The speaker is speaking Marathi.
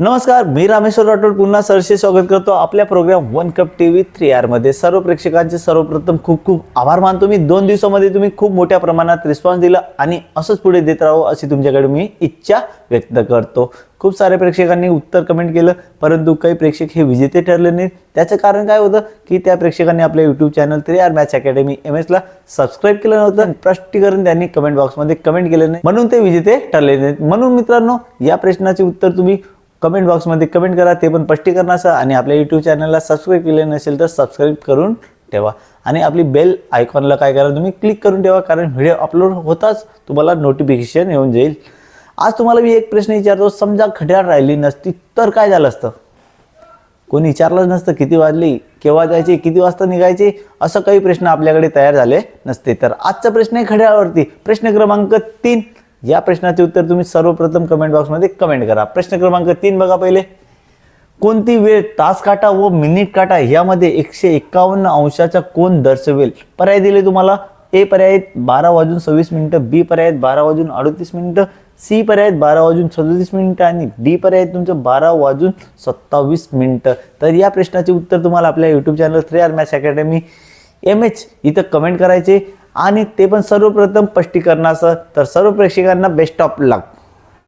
नमस्कार मी रामेश्वर राठोड पुन्हा सरसे स्वागत करतो आपल्या programme one cup T V three आरमध्ये सर्व प्रेक्षकांचे सर्वप्रथम खूप खूप आभार मानतो मी. दोन दिवसामध्ये तुम्ही खूप मोठ्या प्रमाणात रिस्पॉन्स दिला आणि असंच पुढे देत राहू अशी तुमच्याकडे मी इच्छा व्यक्त करतो. खूप साऱ्या प्रेक्षकांनी उत्तर कमेंट केलं परंतु काही प्रेक्षक हे विजेते ठरले नाहीत. त्याचं कारण काय होतं की त्या प्रेक्षकांनी आपल्या YouTube channel three R match academy M एसला subscribe केलं नव्हतं. आणि स्पष्टीकरण त्यांनी कमेंट बॉक्समध्ये कमेंट केलं नाही. म्हणून ते विजेते ठरले नाहीत. म्हणून मित्रांनो या प्रश्नाचे उत्तर तुम्ही कमेंट बॉक्समध्ये कमेंट करा ते पण स्पष्टीकरणासह आणि आपल्या यूट्यूब चॅनलला सबस्क्राईब केले नसेल तर सबस्क्राईब करून ठेवा. आणि आपली बेल आयकॉनला काय करा तुम्ही क्लिक करून ठेवा कारण व्हिडिओ अपलोड होताच तुम्हाला नोटिफिकेशन येऊन जाईल. आज तुम्हाला मी एक प्रश्न विचारतो समजा घड्याळ राहिली नसती तर काय झालं असतं? कोणी विचारलंच नसतं किती वाजली केव्हा जायचे किती वाजता निघायचे असं काही प्रश्न आपल्याकडे तयार झाले नसते. तर आजचा प्रश्न आहे घड्याळावरती प्रश्न क्रमांक तीन. या प्रश्नाचे उत्तर तुम्ही सर्वप्रथम कमेंट बॉक्समध्ये कमेंट करा. प्रश्न क्रमांक तीन बघा पहिले. कोणती वेळ तास काटा व मिनिट काटा यामध्ये एकशे एक्कावन्न अंशाचा कोण दर्शवेल? पर्याय दिले तुम्हाला. ए पर्याय आहेत बारा वाजून सव्वीस मिनिटं बी पर्याय आहेत बारा वाजून अडतीस मिनिटं सी पर्याय आहेत बारा वाजून सदोतीस मिनिटं आणि डी पर्याय आहेत तुमचं बारा वाजून सत्तावीस मिनिटं. तर या प्रश्नाचे उत्तर तुम्हाला आपल्या YouTube channel three R match academy M H इथं कमेंट करायचे आणि ते पण सर्वप्रथम स्पष्टीकरणासह तर सर्व प्रेक्षकांना बेस्ट ऑफ लक